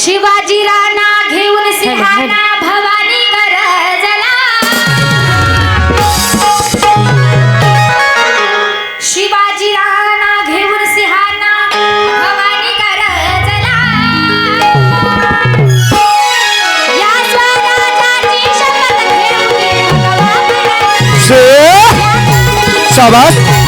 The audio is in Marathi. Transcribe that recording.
शिवाजी राणा घेऊन सिंहाना भवानी गरजला. शिवाजी राणा घेऊन सिंहाना भवानी गरजला. शपथ घेऊन